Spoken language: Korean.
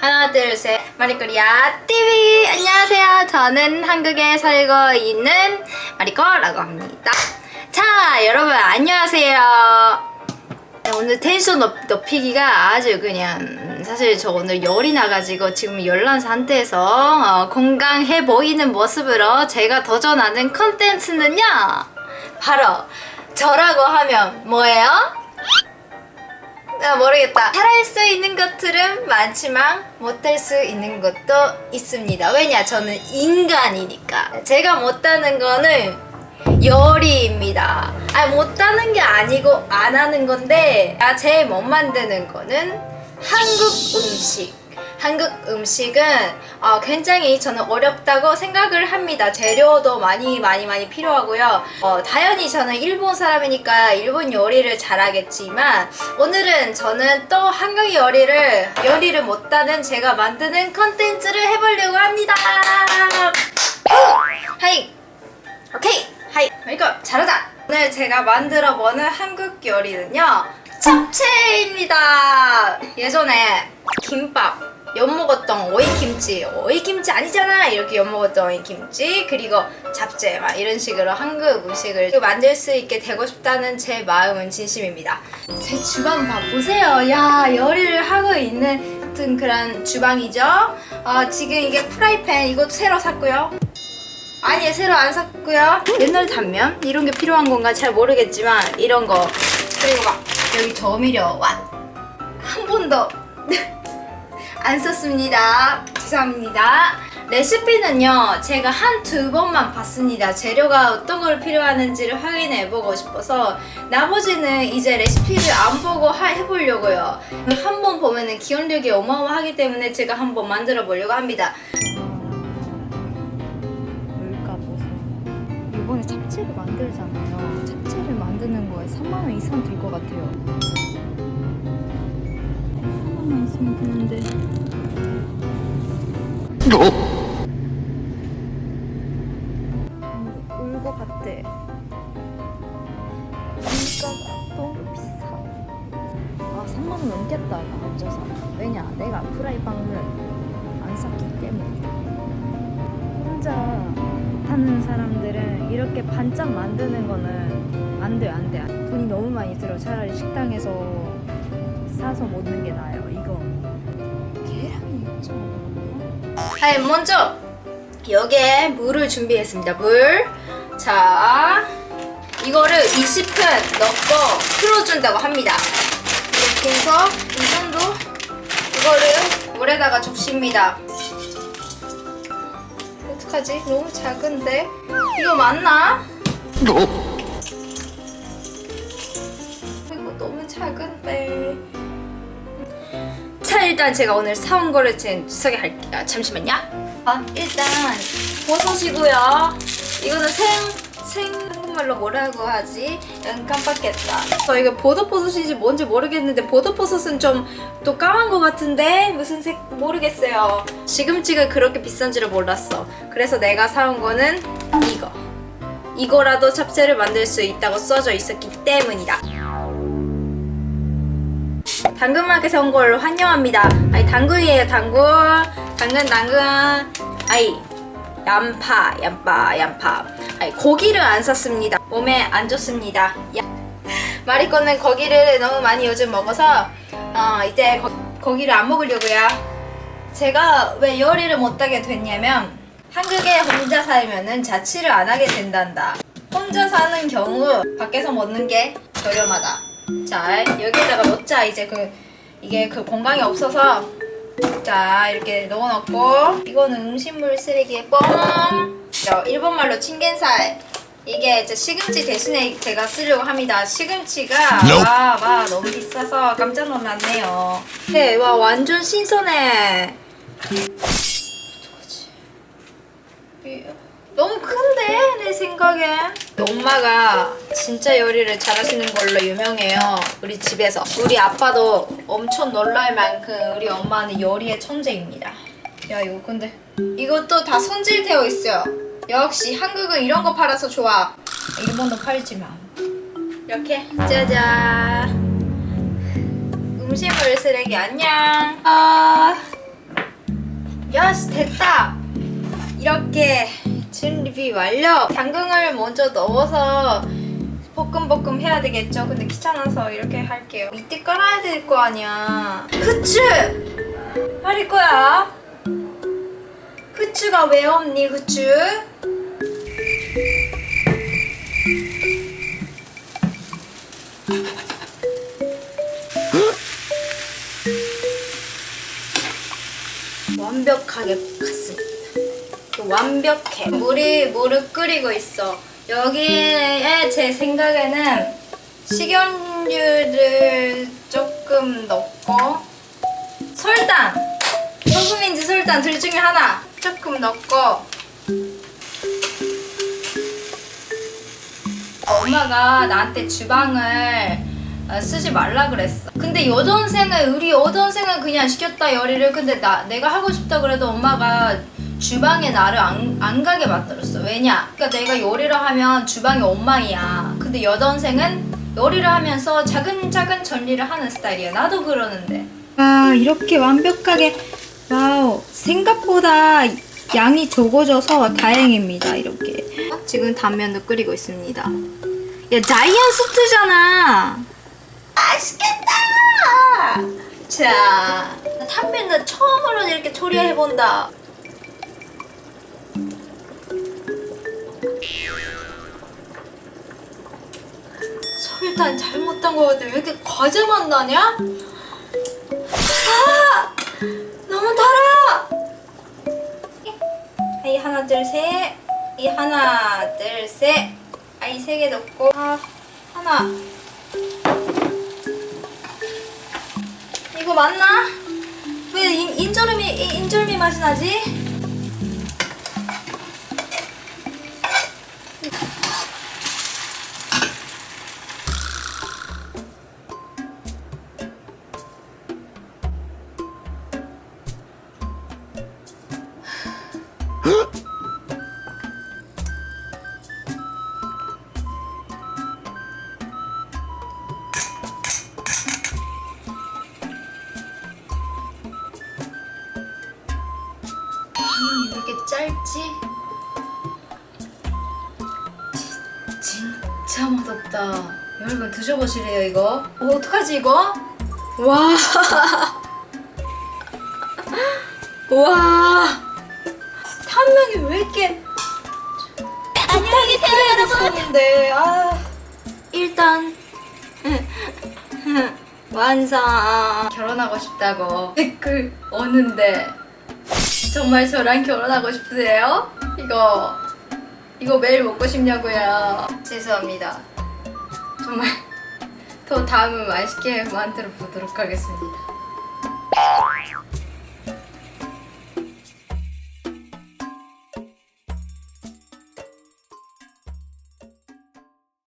하나 둘셋. 마리코리아 TV 안녕하세요. 저는 한국에 살고 있는 마리코라고 합니다. 자 여러분 안녕하세요. 네, 오늘 텐션 높, 높이기가 아주 그냥 사실 저 오늘 열이 나가지고 지금 열난 상태에서 어, 건강해 보이는 모습으로 제가 도전하는 컨텐츠는요. 바로 저라고 하면 뭐예요? 아, 모르겠다. 잘할 수 있는 것들은 많지만 못할 수 있는 것도 있습니다. 왜냐? 저는 인간이니까. 제가 못하는 거는 요리입니다. 아, 못하는 게 아니고 안 하는 건데, 아, 제일 못 만드는 거는 한국 음식. 한국 음식은 어, 굉장히 저는 어렵다고 생각을 합니다. 재료도 많이 많이 많이 필요하고요. 어, 당연히 저는 일본 사람이니까 일본 요리를 잘하겠지만 오늘은 저는 또 한국 요리를 요리를 못하는 제가 만드는 컨텐츠를 해보려고 합니다. 하이, 오케이, 하이, 이거 잘하다. 오늘 제가 만들어 보는 한국 요리는요 잡채입니다. 예전에 김밥. 엿 먹었던 오이김치, 오이김치 아니잖아 이렇게 엿 먹었던 오이김치 그리고 잡채 막 이런 식으로 한국 음식을 만들 수 있게 되고 싶다는 제 마음은 진심입니다. 제 주방 봐 보세요. 야 요리를 하고 있는 그런 주방이죠. 어, 지금 이게 프라이팬 이것도 새로 샀고요. 아니 새로 안 샀고요. 옛날 단면 이런 게 필요한 건가 잘 모르겠지만 이런 거 그리고 막 여기 조미료 왓 한 번도 안 썼습니다. 죄송합니다. 레시피는요, 제가 한 두 번만 봤습니다. 재료가 어떤 걸 필요하는지를 확인해 보고 싶어서 나머지는 이제 레시피를 안 보고 하- 해보려고요. 한 번 보면은 기억력이 어마어마하기 때문에 제가 한번 만들어 보려고 합니다. 물가보소. 이번에 잡채를 만들잖아요. 잡채를 만드는 거에 3만 원 이상 들 것 같아요. 3만 원 있으면 되는데. 울것 같아. 물가가 너무 비싸. 아, 3만 원 넘겠다, 나 혼자서. 왜냐, 내가 프라이빵을 안 샀기 때문이다. 혼자 하는 사람들은 이렇게 반짝 만드는 거는 안 돼, 안 돼. 돈이 너무 많이 들어. 차라리 식당에서 사서 먹는 게 나아요. 아, 먼저 여기에 물을 준비했습니다. 물. 자, 이거를 20분 넣고 풀어준다고 합니다. 이렇게 해서 이 정도 이거를 물에다가 적십니다. 어떡하지? 너무 작은데? 이거 맞나? 일단 제가 오늘 사온 거를 지금 소개할게요. 잠시만요. 아 일단 버섯이고요. 이거는 생, 생 한국말로 뭐라고 하지? 응 깜빡했다. 저 이거 보도버섯인지 뭔지 모르겠는데 보도버섯은 좀 또 까만 거 같은데 무슨 색 모르겠어요. 시금치가 그렇게 비싼지를 몰랐어. 그래서 내가 사온 거는 이거. 이거라도 잡채를 만들 수 있다고 써져 있었기 때문이다. 당근마켓에 온 걸 환영합니다. 아니 당근이에요 당근. 당근 당근. 아이 양파 양파 양파. 아니 고기를 안 샀습니다. 몸에 안 좋습니다. 야. 마리코는 고기를 너무 많이 요즘 먹어서 어, 이제 거, 고기를 안 먹으려고요. 제가 왜 요리를 못하게 됐냐면 한국에 혼자 살면은 자취를 안 하게 된단다. 혼자 사는 경우 밖에서 먹는 게 저렴하다. 자 여기에다가 넣자. 이제 그 이게 그 공간이 없어서. 자 이렇게 넣어놓고. 이거는 음식물 쓰레기에 뻥! 자, 일본말로 칭겐살 이게 이제 시금치 대신에 제가 쓰려고 합니다. 시금치가. 와, 와 너무 비싸서 깜짝 놀랐네요. 네 와 완전 신선해. 어떡하지? 이- 너무 큰데 내 생각엔. 엄마가 진짜 요리를 잘하시는 걸로 유명해요 우리 집에서. 우리 아빠도 엄청 놀랄 만큼 우리 엄마는 요리의 천재입니다. 야 이거 근데 이것도 다 손질되어 있어요. 역시 한국은 이런 거 팔아서 좋아. 일본도 팔지만. 이렇게 짜잔. 음식물 쓰레기 안녕. 아 야스 됐다. 이렇게 진 리뷰 완료. 당근을 먼저 넣어서 볶음볶음 해야 되겠죠? 근데 귀찮아서 이렇게 할게요. 밑에 깔아야 될 거 아니야. 후추! 말일 거야. 후추가 왜 없니 후추? 완벽하게 볶았습니다. 완벽해. 물이 물을 끓이고 있어. 여기에 제 생각에는 식용유를 조금 넣고 설탕, 소금인지 설탕 둘 중에 하나 조금 넣고 엄마가 나한테 주방을 어, 쓰지 말라 그랬어. 근데 여동생은 우리 여동생은 그냥 시켰다 요리를 근데 나 내가 하고 싶다 그래도 엄마가 주방에 나를 안, 안 가게 만들었어. 왜냐? 그러니까 내가 요리를 하면 주방이 엉망이야. 근데 여동생은 요리를 하면서 차근차근 정리를 하는 스타일이야. 나도 그러는데. 아 이렇게 완벽하게 와우 생각보다 양이 적어져서 다행입니다. 이렇게 지금 단면도 끓이고 있습니다. 야 자이언 스트잖아. 맛있겠다. 자, 탄면은 처음으로 이렇게 조리해 본다. 설탕 잘못한 거 같아. 왜 이렇게 과자 맛 나냐? 아, 너무 달아. 아이 하나 둘 셋. 이 하나 둘 셋. 아이 세 개 넣고 아 하나. 이거 맞나? 왜 인, 인절미 이- 인절미 맛이 나지? 진- 진짜 맛없다. 여러분 드셔보실래요 이거? 어, 어떡하지 이거? 와. 와. 탄면이 왜 이렇게 안녕히 계세요 여러분. 아. 일단 완성. 결혼하고 싶다고 댓글 오는데 정말 저랑 결혼하고 싶으세요? 이거 이거 매일 먹고 싶냐고요? 죄송합니다. 정말 더 다음은 맛있게 만들어 보도록 하겠습니다.